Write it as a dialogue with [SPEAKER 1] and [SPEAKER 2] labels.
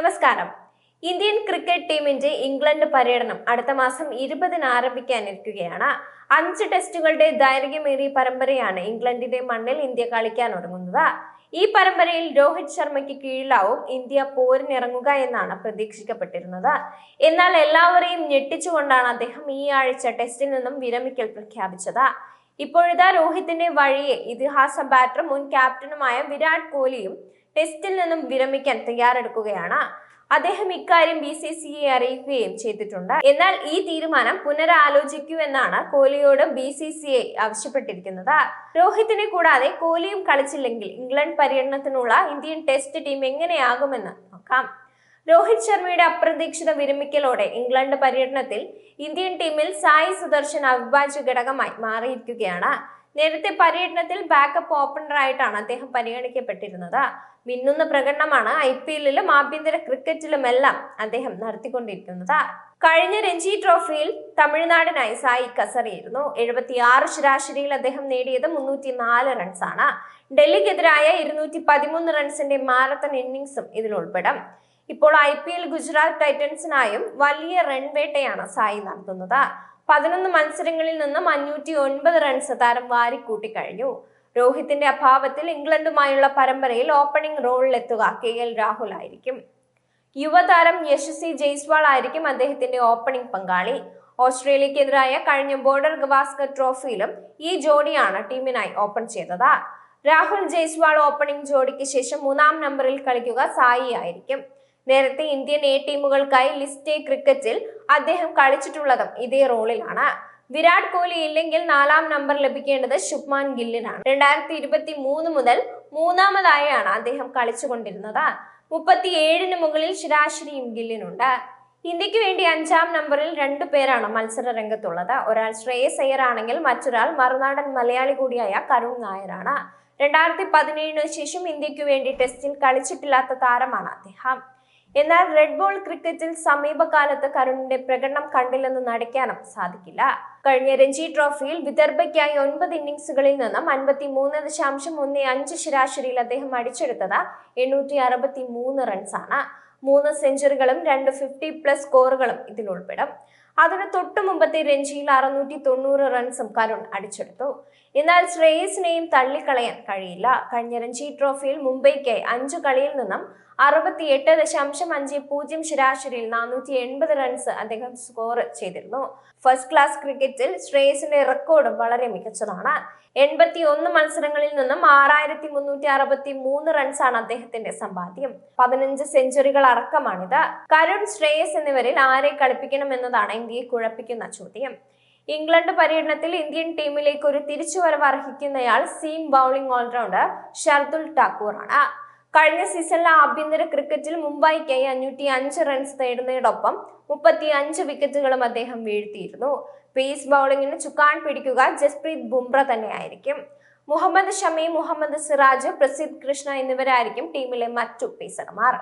[SPEAKER 1] നമസ്കാരം. Indian cricket ടീമിന്റെ England പര്യടനം അടുത്ത മാസം ഇരുപതിന് ആരംഭിക്കാനിരിക്കുകയാണ്. അഞ്ച് ടെസ്റ്റുകളുടെ ദൈർഘ്യമേറിയ പരമ്പരയാണ് ഇംഗ്ലണ്ടിന്റെ മണ്ണിൽ ഇന്ത്യ കളിക്കാൻ ഒരുങ്ങുന്നത്. ഈ പരമ്പരയിൽ രോഹിത് ശർമ്മയ്ക്ക് കീഴിലാവും ഇന്ത്യ പോരിനിറങ്ങുക എന്നാണ് പ്രതീക്ഷിക്കപ്പെട്ടിരുന്നത്. എന്നാൽ എല്ലാവരെയും ഞെട്ടിച്ചുകൊണ്ടാണ് അദ്ദേഹം ഈ ആഴ്ച ടെസ്റ്റിൽ നിന്നും വിരമിക്കൽ പ്രഖ്യാപിച്ചത്. ഇപ്പോഴിതാ രോഹിത്തിന്റെ വഴിയെ ഇതിഹാസ ബാറ്ററും മുൻ ക്യാപ്റ്റനുമായ വിരാട് കോഹ്ലിയും ടെസ്റ്റിൽ നിന്നും വിരമിക്കാൻ തയ്യാറെടുക്കുകയാണ്. അദ്ദേഹം ഇക്കാര്യം ബി സി സി എ അറിയിക്കുകയും ചെയ്തിട്ടുണ്ട്. എന്നാൽ ഈ തീരുമാനം പുനരാലോചിക്കുമെന്നാണ് കോഹ്ലിയോടും ബി സി സി എ ആവശ്യപ്പെട്ടിരിക്കുന്നത്. രോഹിത്തിനെ കൂടാതെ കോഹ്ലിയും കളിച്ചില്ലെങ്കിൽ ഇംഗ്ലണ്ട് പര്യടനത്തിനുള്ള ഇന്ത്യൻ ടെസ്റ്റ് ടീം എങ്ങനെയാകുമെന്ന് നോക്കാം. രോഹിത് ശർമ്മയുടെ അപ്രതീക്ഷിത വിരമിക്കലോടെ ഇംഗ്ലണ്ട് പര്യടനത്തിൽ ഇന്ത്യൻ ടീമിൽ സായി സുദർശൻ അവിഭാജ്യ ഘടകമായി മാറിയിരിക്കുകയാണ്. നേരത്തെ പര്യടനത്തിൽ ബാക്കപ്പ് ഓപ്പണറായിട്ടാണ് അദ്ദേഹം പരിഗണിക്കപ്പെട്ടിരുന്നത്. മിന്നുന്ന പ്രകടനമാണ് ഐ പി എല്ലിലും ആഭ്യന്തര ക്രിക്കറ്റിലുമെല്ലാം അദ്ദേഹം നടത്തിക്കൊണ്ടിരിക്കുന്നത്. കഴിഞ്ഞ രഞ്ജി ട്രോഫിയിൽ തമിഴ്നാടിനായി സായി കസറിയിരുന്നു. എഴുപത്തിയാറ് ശരാശരിയിൽ അദ്ദേഹം നേടിയത് മുന്നൂറ്റി നാല് റൺസാണ് ഡൽഹിക്കെതിരായ ഇരുന്നൂറ്റി പതിമൂന്ന് റൺസിന്റെ മാരത്തൺ ഇന്നിംഗ്സും ഇതിൽ ഉൾപ്പെടും. ഇപ്പോൾ ഐ പി എൽ ഗുജറാത്ത് ടൈറ്റൻസിനായും വലിയ റൺവേട്ടയാണ് സായി നടത്തുന്നത്. പതിനൊന്ന് മത്സരങ്ങളിൽ നിന്നും അഞ്ഞൂറ്റി ഒൻപത് റൺസ് താരം വാരിക്കൂട്ടി കഴിഞ്ഞു രോഹിത്തിന്റെ അഭാവത്തിൽ ഇംഗ്ലണ്ടുമായുള്ള പരമ്പരയിൽ ഓപ്പണിംഗ് റോളിലെത്തുക കെ എൽ രാഹുൽ ആയിരിക്കും. യുവതാരം യശസ്വി ജയ്സ്വാൾ ആയിരിക്കും അദ്ദേഹത്തിന്റെ ഓപ്പണിംഗ് പങ്കാളി. ഓസ്ട്രേലിയക്കെതിരായ കഴിഞ്ഞ ബോർഡർ ഗവാസ്കർ ട്രോഫിയിലും ഈ ജോഡിയാണ് ടീമിനായി ഓപ്പൺ ചെയ്തത്. രാഹുൽ ജയ്സ്വാൾ ഓപ്പണിംഗ് ജോഡിക്ക് ശേഷം മൂന്നാം നമ്പറിൽ കളിക്കുക സായി ആയിരിക്കും നേരത്തെ ഇന്ത്യൻ എ ടീമുകൾക്കായി ലിസ്റ്റ് എ ക്രിക്കറ്റിൽ അദ്ദേഹം കളിച്ചിട്ടുള്ളതും ഇതേ റോളിലാണ് വിരാട് കോഹ്ലി ഇല്ലെങ്കിൽ നാലാം നമ്പർ ലഭിക്കേണ്ടത് ശുഭ്മാൻ ഗില്ലിനാണ്. രണ്ടായിരത്തി ഇരുപത്തി മൂന്ന് മുതൽ മൂന്നാമതായാണ് അദ്ദേഹം കളിച്ചുകൊണ്ടിരുന്നത്. മുപ്പത്തി ഏഴിന് മുകളിൽ ശരാശരിയും ഗില്ലിനുണ്ട്. ഇന്ത്യയ്ക്ക് വേണ്ടി അഞ്ചാം നമ്പറിൽ രണ്ടു പേരാണ് മത്സര രംഗത്തുള്ളത്. ഒരാൾ ശ്രേയസ് അയ്യർ ആണെങ്കിൽ മറ്റൊരാൾ മറുനാടൻ മലയാളി കൂടിയായ കരുൺ നായരാണ്. രണ്ടായിരത്തി പതിനേഴിന് ശേഷം ഇന്ത്യയ്ക്ക് വേണ്ടി ടെസ്റ്റിൽ കളിച്ചിട്ടില്ലാത്ത താരമാണ് അദ്ദേഹം. എന്നാൽ റെഡ് ബോൾ ക്രിക്കറ്റിൽ സമീപകാലത്ത് കരുണിന്റെ പ്രകടനം കണ്ടില്ലെന്ന് നടിക്കാനും സാധിക്കില്ല. കഴിഞ്ഞ രഞ്ജി ട്രോഫിയിൽ വിദർഭയ്ക്കായി ഒൻപത് ഇന്നിംഗ്സുകളിൽ നിന്നും അൻപത്തി മൂന്ന് ദശാംശം ഒന്ന് അഞ്ച് ശരാശരിയിൽ അദ്ദേഹം അടിച്ചെടുത്തത് എണ്ണൂറ്റി അറുപത്തി മൂന്ന് റൺസാണ് മൂന്ന് സെഞ്ചുറികളും രണ്ട് ഫിഫ്റ്റി പ്ലസ് സ്കോറുകളും ഇതിൽ ഉൾപ്പെടും. അതിന് തൊട്ടു മുമ്പത്തെ രഞ്ജിയിൽ അറുന്നൂറ്റി തൊണ്ണൂറ് റൺസും കരുൺ അടിച്ചെടുത്തു. എന്നാൽ ശ്രേയസിനെയും തള്ളിക്കളയാൻ കഴിയില്ല. കഴിഞ്ഞ രഞ്ജി ട്രോഫിയിൽ മുംബൈക്കായി അഞ്ചു കളിയിൽ നിന്നും അറുപത്തി എട്ട് ദശാംശം അഞ്ച് പൂജ്യം ശരാശരിയിൽ നാനൂറ്റി എൺപത് റൺസ് അദ്ദേഹം സ്കോർ ചെയ്തിരുന്നു. ഫസ്റ്റ് ക്ലാസ് ക്രിക്കറ്റിൽ ശ്രേയസിന്റെ റെക്കോർഡ് വളരെ മികച്ചതാണ്. എൺപത്തി ഒന്ന് മത്സരങ്ങളിൽ നിന്നും ആറായിരത്തി മുന്നൂറ്റി അറുപത്തി മൂന്ന് റൺസാണ് അദ്ദേഹത്തിന്റെ സമ്പാദ്യം. പതിനഞ്ച് സെഞ്ചുറികൾ അടക്കമാണിത്. കരുൺ ശ്രേയസ് എന്നിവരിൽ ആരെ കളിപ്പിക്കണം എന്നതാണ് ഇന്ത്യയെ കുഴപ്പിക്കുന്ന ചോദ്യം. ഇംഗ്ലണ്ട് പര്യടനത്തിൽ ഇന്ത്യൻ ടീമിലേക്ക് ഒരു തിരിച്ചുവരവ് അർഹിക്കുന്നയാൾ സീം ബൗളിംഗ് ഓൾറൗണ്ടർ ഷർദുൽ ടാക്കൂറാണ് കഴിഞ്ഞ സീസണിലെ ആഭ്യന്തര ക്രിക്കറ്റിൽ മുംബൈക്കായി അഞ്ഞൂറ്റി അഞ്ച് റൺസ് നേടുന്നതിനോടൊപ്പം മുപ്പത്തി അഞ്ച് വിക്കറ്റുകളും അദ്ദേഹം വീഴ്ത്തിയിരുന്നു. പേസ് ബൗളിങ്ങിന് ചുക്കാൻ പിടിക്കുക ജസ്പ്രീത് ബുംറ തന്നെയായിരിക്കും. മുഹമ്മദ് ഷമി മുഹമ്മദ് സിറാജ് പ്രസിദ് കൃഷ്ണ എന്നിവരായിരിക്കും ടീമിലെ മറ്റു പേസർമാർ